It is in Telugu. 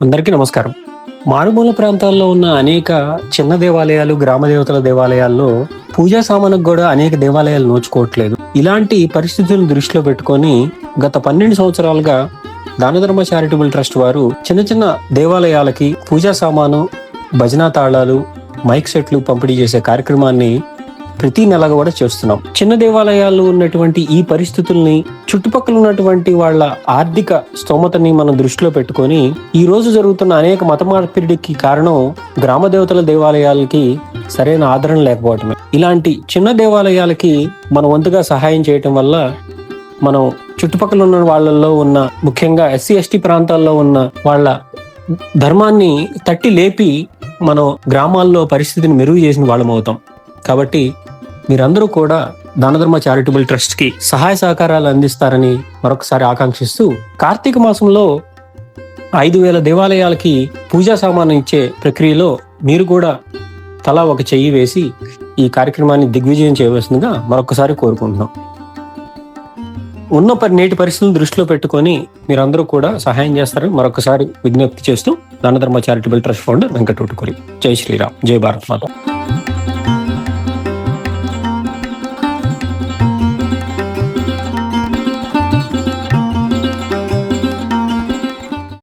అందరికీ నమస్కారం. మారుమూల ప్రాంతాల్లో ఉన్న అనేక చిన్న దేవాలయాలు గ్రామ దేవతల దేవాలయాల్లో పూజా సామానుకు కూడా అనేక దేవాలయాలు నోచుకోవట్లేదు. ఇలాంటి పరిస్థితులను దృష్టిలో పెట్టుకొని గత పన్నెండు సంవత్సరాలుగా దానధర్మ చారిటబుల్ ట్రస్ట్ వారు చిన్న చిన్న దేవాలయాలకి పూజా సామాను భజనా తాళాలు మైక్ సెట్లు పంపిణీ చేసే కార్యక్రమాన్ని ప్రతి నెల కూడా చేస్తున్నాం. చిన్న దేవాలయాల్లో ఉన్నటువంటి ఈ పరిస్థితుల్ని చుట్టుపక్కల ఉన్నటువంటి వాళ్ళ ఆర్థిక స్తోమతని మనం దృష్టిలో పెట్టుకొని ఈ రోజు జరుగుతున్న అనేక మత మార్పిడికి కారణం గ్రామ దేవతల దేవాలయాలకి సరైన ఆదరణ లేకపోవటమే. ఇలాంటి చిన్న దేవాలయాలకి మన వంతుగా సహాయం చేయటం వల్ల మనం చుట్టుపక్కల ఉన్న వాళ్ళల్లో ఉన్న ముఖ్యంగా ఎస్సీ ఎస్టీ ప్రాంతాల్లో ఉన్న వాళ్ళ ధర్మాన్ని తట్టి లేపి మనం గ్రామాల్లో పరిస్థితిని మెరుగు చేసిన వాళ్ళం అవుతాం కాబట్టి మీరందరూ కూడా దానధర్మ చారిటబుల్ ట్రస్ట్కి సహాయ సహకారాలు అందిస్తారని మరొకసారి ఆకాంక్షిస్తూ కార్తీక మాసంలో ఐదు వేల దేవాలయాలకి పూజా సామాను ఇచ్చే ప్రక్రియలో మీరు కూడా తలా ఒక చెయ్యి వేసి ఈ కార్యక్రమాన్ని దిగ్విజయం చేయవలసిందిగా మరొకసారి కోరుకుంటున్నాం. ఉన్న పరి నేటి పరిస్థితులను దృష్టిలో పెట్టుకొని మీరందరూ కూడా సహాయం చేస్తారని మరొకసారి విజ్ఞప్తి చేస్తూ దానధర్మ చారిటబుల్ ట్రస్ట్ ఫౌండర్ వెంకటూటుకురి జై శ్రీరామ్. జై భారత్ మాత.